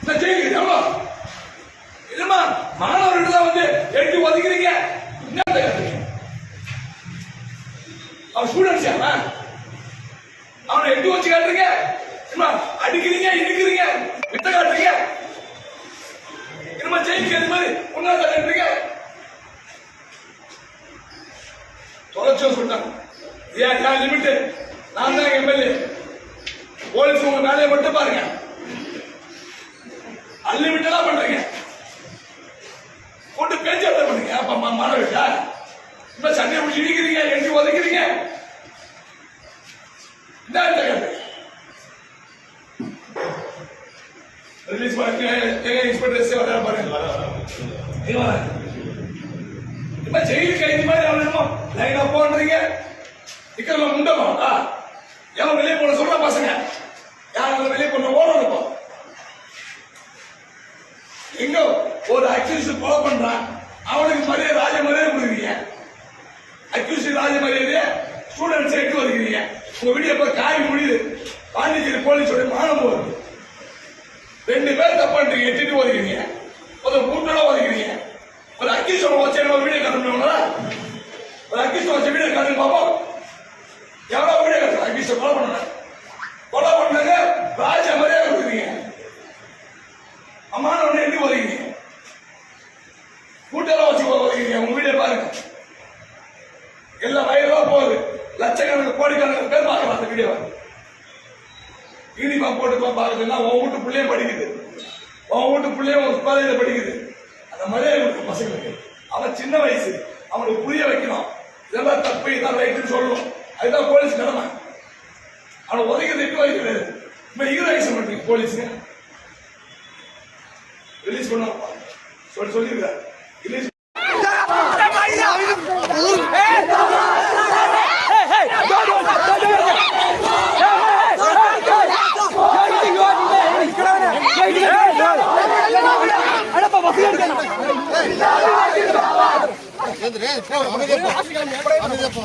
இந்த ஜெயிலுக்கு எவ்வளோ? மாணவர்கள் தான் வந்து எட்டு ஒதுக்கிறீங்க. காட்டுறீங்க அவன் ஸ்டூடெண்ட்ஸ் அவன் அவனை எட்டு வச்சு காட்டுறீங்க? அடிக்கிறீங்க இடிக்கிறீங்க தொலைச்சோ சொல்லிட்டாங்க ஏன் ஏன் லிமிட் நான் தான் எம்எல்ஏ. போலீஸ் உங்க வேலையை மட்டும் பாருங்க. அன்லிமிட்டடா பண்றீங்க. போட்டு பேச்சு பண்ணுங்க. அப்ப மாணவிட்டா இப்ப சண்டையை பிடிச்சி இடிக்கிறீங்க எட்டி உதைக்கிறீங்க? என்ன இந்த ரிலீஸ் பண்ணுங்க எங்க இன்ஸ்பெக்டர் வர பாருங்க. இப்ப செய்ய லைனா போன்றீங்க. இக்கல முண்டமா எவன் வெளியே போன சொல்ற பசங்க? யாரும் வெளியே போன ஓடணும் இப்போ எங்க ஒரு அக்யூஸ் கொலை பண்றான். அவனுக்கு மரியாதை ராஜ மரியாதை கொடுக்குறீங்க. அக்யூஸ் ராஜ மரியாதை ஸ்டூடெண்ட்ஸ் எட்டு வருகிறீங்க உங்க வீடியோ போய் காய் முடியுது. பாண்டிச்சேரி போலீஸோட மானம் போகுது. ரெண்டு பேர் தப்பான்றீங்க எட்டுட்டு வருகிறீங்க ஒரு மூட்டோட வருகிறீங்க ஒரு அக்யூஸ் ஒரு அக்கிஷோட வச்சு வீடியோ காட்டுங்க பாப்போம் எவ்வளவு வீடியோ காட்டு கொலை பண்ண கொலை பண்ணாங்க ராஜ மரியாதை கொடுக்குறீங்க அம்மான ஒண்ணு எப்படி ஒதுக்கிறீங்க கூட்டெல்லாம் வச்சு ஒதுக்கிறீங்க உங்க வீடியோ பாருங்க எல்லாம் வயலா போகுது லட்சக்கணக்கு கோடிக்கணக்கு பேர் பார்க்கலாம் அந்த வீடியோவை யூனிஃபார்ம் போட்டுப்பா போய் பார்க்குதுன்னா உன் வீட்டு பிள்ளையும் படிக்குது உன் வீட்டு பிள்ளையும் ஒரு காலேஜில் படிக்குது அந்த மரியாதை கொடுக்கும் பசங்களுக்கு அவன் சின்ன வயசு அவனுக்கு புரிய வைக்கணும் இதெல்லாம் தப்பு இதான் ரைட்டுன்னு சொல்லணும் அதுதான் போலீஸ் கடமை அவனை ஒதுக்கிறது எட்டு வயசு கிடையாது இப்ப ஹீரோயிசம் பண்றீங்க போலீஸுங்க ரிலீஸ் பண்ணுவாங்க சொல்லி சொல்லியிருக்காரு ரிலீஸ் அமைதியா போ அமைதியா போ